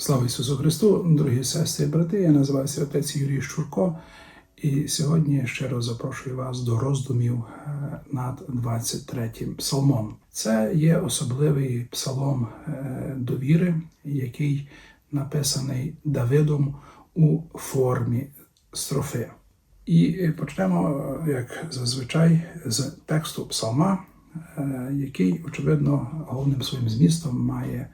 Слава Ісусу Христу, дорогі сестри і брати. Я називаюся отець Юрій Щурко, і сьогодні ще раз запрошую вас до роздумів е, над 23-м псалмом. Це є особливий псалом е, довіри, який написаний Давидом у формі строфи. І почнемо, е, як зазвичай, з тексту псалма, який, очевидно, головним своїм змістом має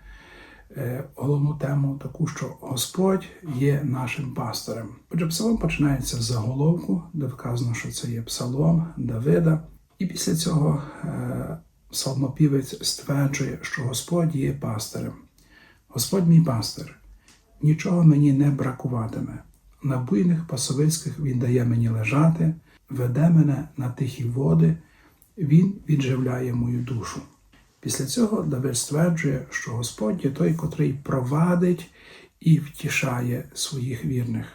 головну тему таку, що Господь є нашим пастирем. Отже, псалом починається з заголовку, де вказано, що це є псалом Давида. І після цього е, псалмопівець стверджує, що Господь є пастирем. Господь мій пастир, нічого мені не бракуватиме. На буйних пасовицьких він дає мені лежати, веде мене на тихі води, він відживляє мою душу. Після цього Давид стверджує, що Господь є той, котрий провадить і втішає своїх вірних.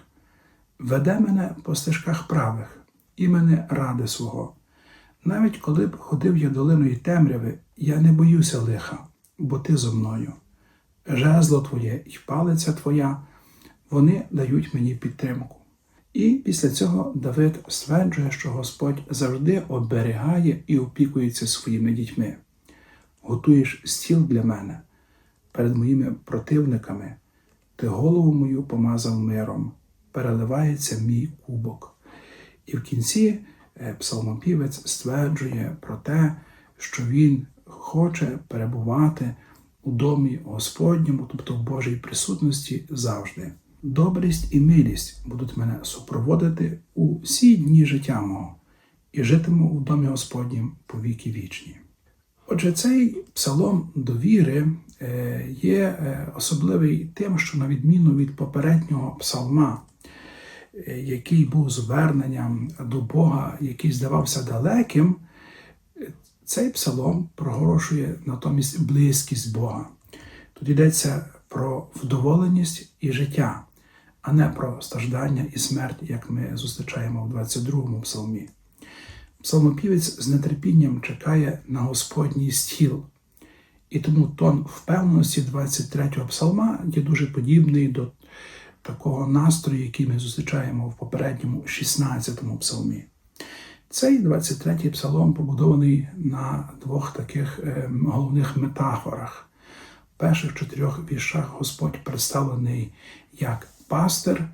Веде мене по стежках правих, імени ради свого. Навіть коли б ходив я долиною темряви, я не боюся лиха, бо ти зо мною. Жезло твоє і палиця твоя, вони дають мені підтримку. І після цього Давид стверджує, що Господь завжди оберігає і опікується своїми дітьми. Готуєш стіл для мене перед моїми противниками, ти голову мою помазав миром, переливається мій кубок. І в кінці е, псалмопівець стверджує про те, що він хоче перебувати у домі Господньому, тобто в Божій присутності завжди. Добрість і милість будуть мене супроводити у всі дні життя мого, і житиму у домі Господнім по віки вічні. Отже, цей псалом довіри е, є е, особливий тим, що на відміну від попереднього псалма, е, який був зверненням до Бога, який здавався далеким, цей псалом проголошує натомість близькість Бога. Тут йдеться про вдоволеність і життя, а не про страждання і смерть, як ми зустрічаємо в 22-му псалмі. Псалмопівець з нетерпінням чекає на Господній стіл, і тому тон впевненості 23-го псалма є дуже подібний до такого настрою, який ми зустрічаємо в попередньому 16-му псалмі. Цей 23-й псалом побудований на двох таких е, головних метафорах. В перших чотирьох віршах Господь представлений як пастир,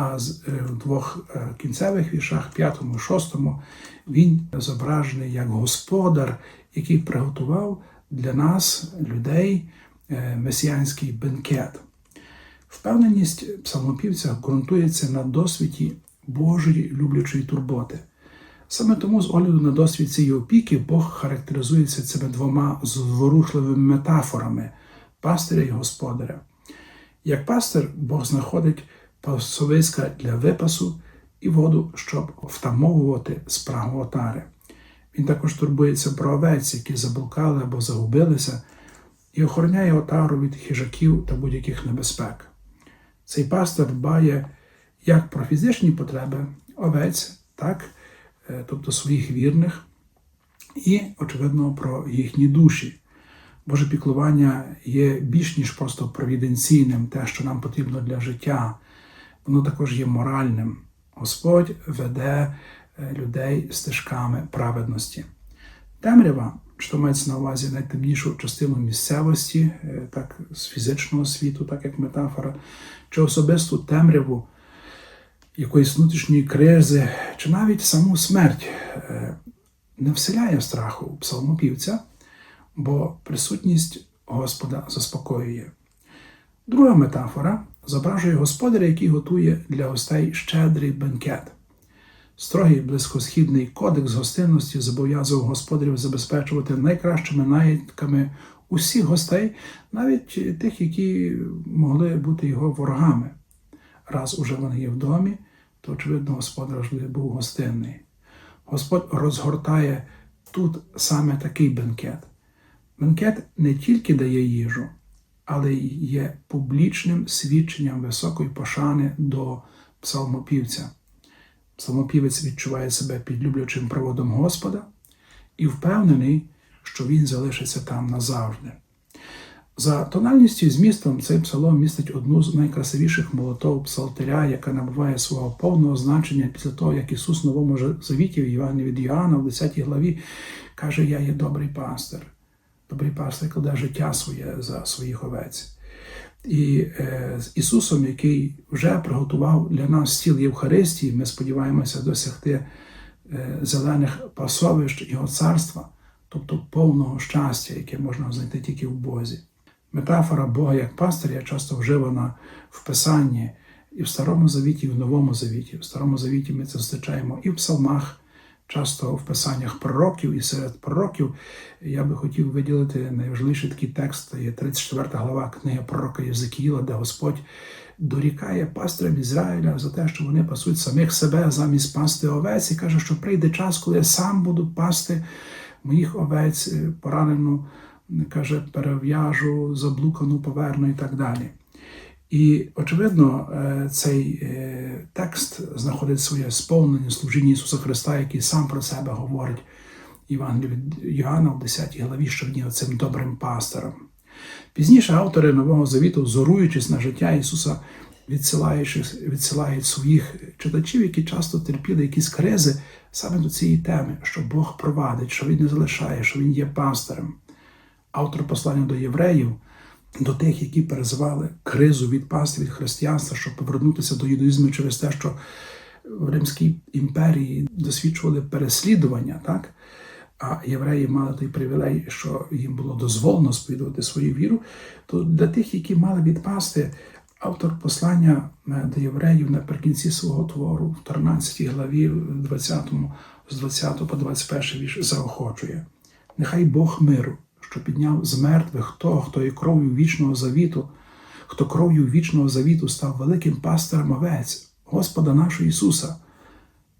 а з- е, двох е, кінцевих віршах, п'ятому і шостому, він зображений як господар, який приготував для нас, людей, е, месіанський бенкет. Впевненість псалмопівця ґрунтується на досвіді Божої люблячої турботи. Саме тому, з огляду на досвід цієї опіки, Бог характеризується цими двома зворушливими метафорами пастиря і господаря. Як пастир, Бог знаходить пасовиська для випасу і воду, щоб втамовувати спрагу отари. Він також турбується про овець, які заблукали або загубилися, і охороняє отару від хижаків та будь-яких небезпек. Цей пастор дбає як про фізичні потреби овець, так, е, тобто своїх вірних, і, очевидно, про їхні душі. Боже піклування є більш ніж просто провіденційним, те, що нам потрібно для життя, воно також є моральним. Господь веде е, людей стежками праведності. Темрява, що мається на увазі найтемнішу частину місцевості, е, так з фізичного світу, так як метафора, чи особисту темряву якоїсь внутрішньої кризи, чи навіть саму смерть е, не вселяє страху у псалмопівця, бо присутність Господа заспокоює. Друга метафора зображує господаря, який готує для гостей щедрий бенкет. Строгий близькосхідний кодекс гостинності зобов'язував господарів забезпечувати найкращими наїдками усіх гостей, навіть тих, які могли бути його ворогами. Раз уже вони є в домі, то, очевидно, господар завжди був гостинний. Господь розгортає тут саме такий бенкет. Бенкет не тільки дає їжу, але є публічним свідченням високої пошани до псалмопівця. Псалмопівець відчуває себе підлюблячим проводом Господа і впевнений, що він залишиться там назавжди. За тональністю і змістом цей псалом містить одну з найкрасивіших молотов псалтиря, яка набуває свого повного значення після того, як Ісус в Новому Завіті в Івані від Іоанна в 10 главі каже: Я є добрий пастир. Добрий пастир кладе життя своє за своїх овець. І е, з Ісусом, який вже приготував для нас стіл Євхаристії, ми сподіваємося досягти е, зелених пасовищ Його царства, тобто повного щастя, яке можна знайти тільки в Бозі. Метафора Бога як пастиря часто вживана в Писанні і в Старому Завіті, і в Новому Завіті. В Старому Завіті ми це зустрічаємо і в псалмах, часто в писаннях пророків, і серед пророків я би хотів виділити найважливіший такий текст, є 34 глава книги пророка Єзекіїла, де Господь дорікає пастирям Ізраїля за те, що вони пасуть самих себе замість пасти овець, і каже, що прийде час, коли я сам буду пасти моїх овець, е, поранену, каже, перев'яжу, заблукану, поверну і так далі. І, очевидно, е, цей е, текст знаходить своє сповнення служіння Ісуса Христа, який сам про себе говорить Євангелії від Йоанна в 10 главі, що він є цим добрим пастором. Пізніше автори Нового Завіту, зоруючись на життя Ісуса, відсилають своїх читачів, які часто терпіли якісь кризи саме до цієї теми, що Бог провадить, що Він не залишає, що Він є пастором. Автор послання до євреїв, до тих, які переживали кризу від пасти від християнства, щоб повернутися до юдаїзму через те, що в Римській імперії досвідчували переслідування, так? а євреї мали той привілей, що їм було дозволено сповідувати свою віру, то для тих, які мали відпасти, автор послання е, до євреїв наприкінці свого твору, в 13 главі, 20, з 20 по 21 вірш заохочує. Нехай Бог миру, що підняв з мертвих того, хто є кров'ю вічного завіту, хто кров'ю вічного завіту став великим пастирем овець, Господа нашого Ісуса,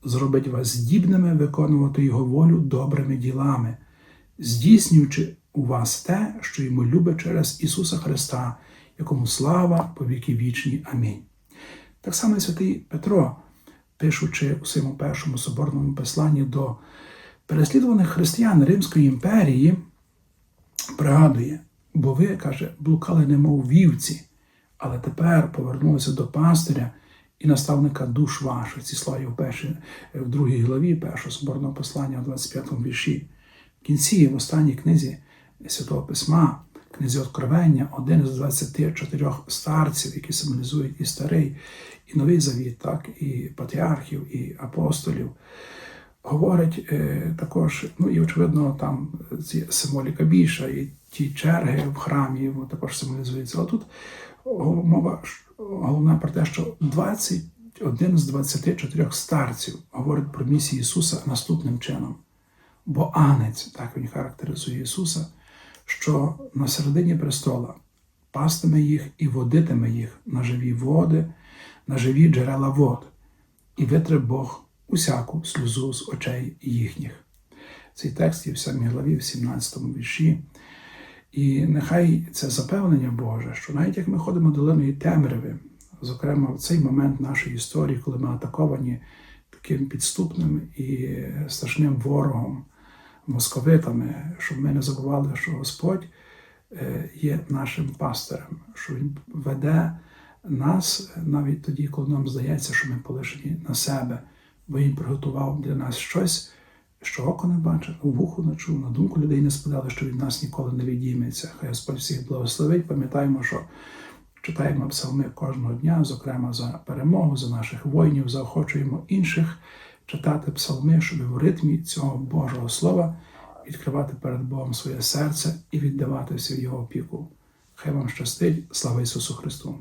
зробить вас здібними виконувати Його волю добрими ділами, здійснюючи у вас те, що йому любить через Ісуса Христа, якому слава по віки вічні. Амінь. Так само і святий Петро, пишучи у своєму першому соборному посланні до переслідуваних християн Римської імперії, пригадує, бо ви, каже, блукали немов вівці, але тепер повернулися до пастиря і наставника душ ваших. Ці слова є в, першій, в другій главі першого соборного послання, в 25-му вірші. В кінці, в останній книзі Святого Письма, книзі Откровення, один з 24 старців, які символізують і старий, і новий завіт, так, і патріархів, і апостолів, говорить е, також, ну і очевидно, там ці символіка більша, і ті черги в храмі також символізуються. Але тут мова головна про те, що 21 з 24 старців говорить про місію Ісуса наступним чином. Бо анець, так він характеризує Ісуса, що на середині престола пастиме їх і водитиме їх на живі води, на живі джерела вод, і витре Бог усяку сльозу з очей їхніх. Цей текст є в 7 главі, в 17 вірші. І нехай це запевнення Боже, що навіть як ми ходимо долиною темряви, зокрема в цей момент нашої історії, коли ми атаковані таким підступним і страшним ворогом, московитами, щоб ми не забували, що Господь е, є нашим пастирем, що Він веде нас навіть тоді, коли нам здається, що ми полишені на себе, бо Він приготував для нас щось, що око не бачив, у вуху не чув, на думку людей не спадали, що від нас ніколи не відійметься. Хай Господь всіх благословить. Пам'ятаємо, що читаємо псалми кожного дня, зокрема за перемогу, за наших воїнів, заохочуємо інших читати псалми, щоб в ритмі цього Божого Слова відкривати перед Богом своє серце і віддаватися в Його опіку. Хай вам щастить, слава Ісусу Христу!